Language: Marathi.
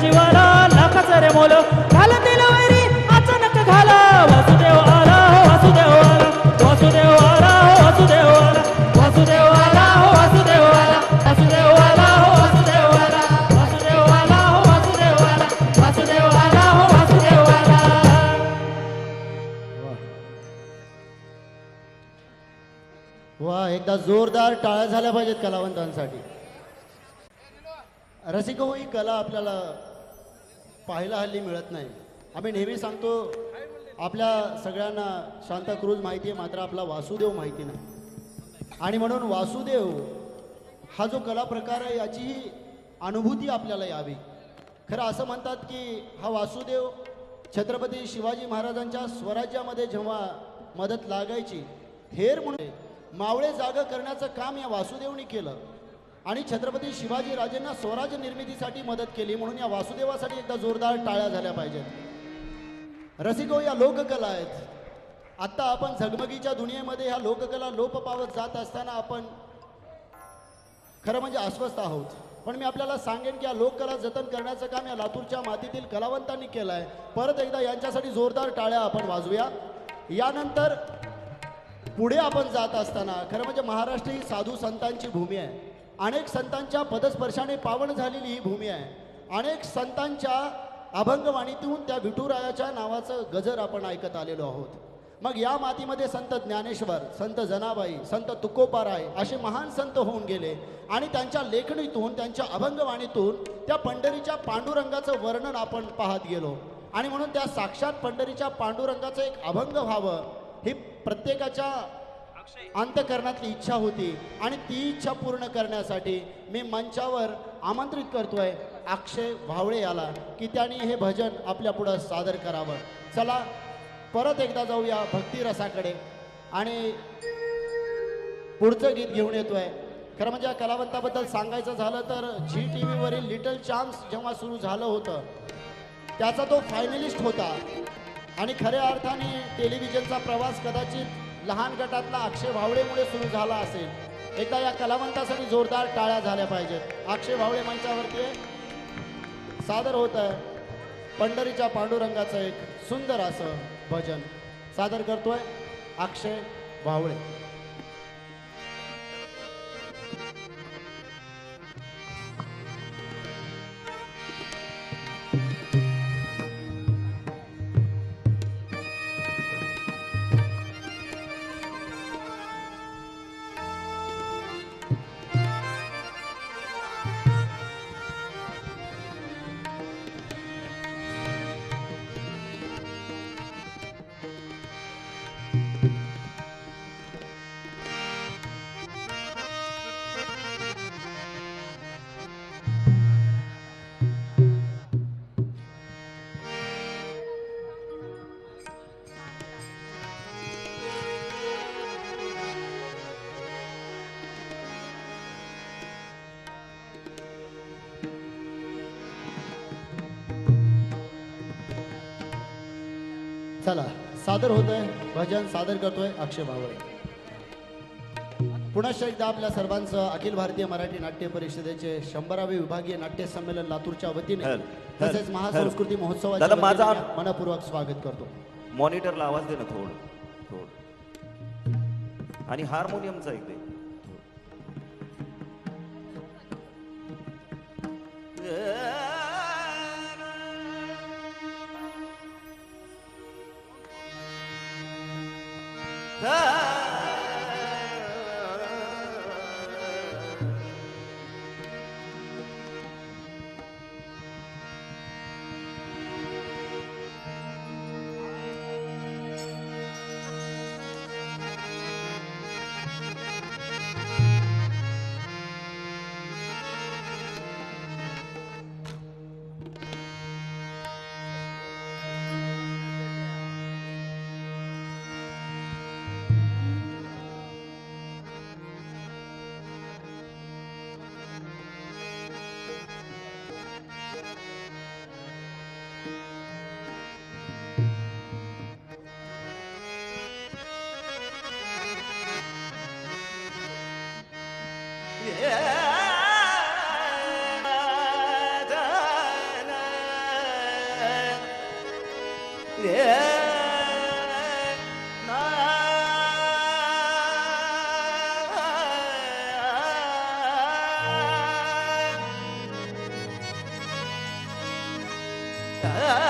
जीवाला लाखाचं रे मोल. घाल दिलं वैरी अचानक घाला. वासुदेव आला हो वासुदेव आला. वासुदेव आला हो वासुदेव आला. वासुदेव आला हो वासुदेव आला. वासुदेव आला हो वासुदेव आला. वासुदेव आला हो वासुदेव आला. वासुदेव आला हो वासुदेव आला. वा एकदा जोरदार टाळ्या झाल्या पाहिजेत कलावंतांसाठी. रसिक ही कला आपल्याला पाहायला हल्ली मिळत नाही. आम्ही नेहमी सांगतो आपल्या सगळ्यांना शांताक्रूज माहिती आहे मात्र आपला वासुदेव माहिती नाही. आणि म्हणून वासुदेव हा जो कला प्रकार आहे याचीही अनुभूती आपल्याला यावी. खरं असं म्हणतात की हा वासुदेव छत्रपती शिवाजी महाराजांच्या स्वराज्यामध्ये जेव्हा मदत लागायची हेर म्हणून मावळे जागं करण्याचं काम या वासुदेवनी केलं. आणि छत्रपती शिवाजी राजेंना स्वराज्य निर्मितीसाठी मदत केली म्हणून या वासुदेवासाठी एकदा जोरदार टाळ्या झाल्या पाहिजेत. रसिको या लोककला आहेत. आत्ता आपण झगमगीच्या दुनियेमध्ये ह्या लोककला लोप पावत जात असताना आपण खरं म्हणजे अस्वस्थ आहोत. पण मी आपल्याला सांगेन की या लोककला जतन करण्याचं काम या लातूरच्या मातीतील कलावंतांनी केलं आहे परत एकदा यांच्यासाठी जोरदार टाळ्या आपण वाजवूया. यानंतर पुढे आपण जात असताना खरं म्हणजे महाराष्ट्र ही साधू संतांची भूमी आहे. अनेक संतांच्या पदस्पर्शाने पावन झालेली ही भूमी आहे. अनेक संतांच्या अभंगवाणीतून त्या विठुरायाच्या नावाचं गजर आपण ऐकत आलेलो आहोत. मग या मातीमध्ये संत ज्ञानेश्वर संत जनाबाई संत तुकोबाराय असे महान संत होऊन गेले आणि त्यांच्या लेखणीतून त्यांच्या अभंगवाणीतून त्या पंढरीच्या पांडुरंगाचं वर्णन आपण पाहत गेलो. आणि म्हणून त्या साक्षात पंढरीच्या पांडुरंगाचं एक अभंग व्हावं ही प्रत्येकाच्या अंतकरणातली इच्छा होती आणि ती इच्छा पूर्ण करण्यासाठी मी मंचावर आमंत्रित करतोय. अक्षय भावळे याला की त्यांनी हे भजन आपल्या पुढं सादर करावं. चला परत एकदा जाऊया भक्तिरसाकडे. आणि पुढचं गीत घेऊन येतोय. खरं म्हणजे या कलावंताबद्दल सांगायचं झालं तर झी टी व्हीवरील लिटल चान्स जेव्हा सुरू झालं होतं त्याचा तो फायनलिस्ट होता. आणि खऱ्या अर्थाने टेलिव्हिजनचा प्रवास कदाचित लहान गटातला अक्षय भावडेमुळे सुरू झाला असेल. एकदा या कलावंतासाठी जोरदार टाळ्या झाल्या पाहिजेत. अक्षय भावडे मंचावरती सादर होत आहे. पंढरीच्या पांडुरंगाचं एक सुंदर असं भजन सादर करतोय अक्षय भावळे चला सादर होत आहे भजन सादर करतोय अक्षय भावळे पुन्हा एकदा आपल्या सर्वांचं अखिल भारतीय मराठी नाट्य परिषदेचे शंभरावे विभागीय नाट्य संमेलन लातूरच्या वतीने तसेच महासंस्कृती. महोत्सवाच्या माझा मनपूर्वक स्वागत करतो. मॉनिटरला आवाज दे ना थोडं थोडं. आणि हार्मोनियमचा एक 啊。Ah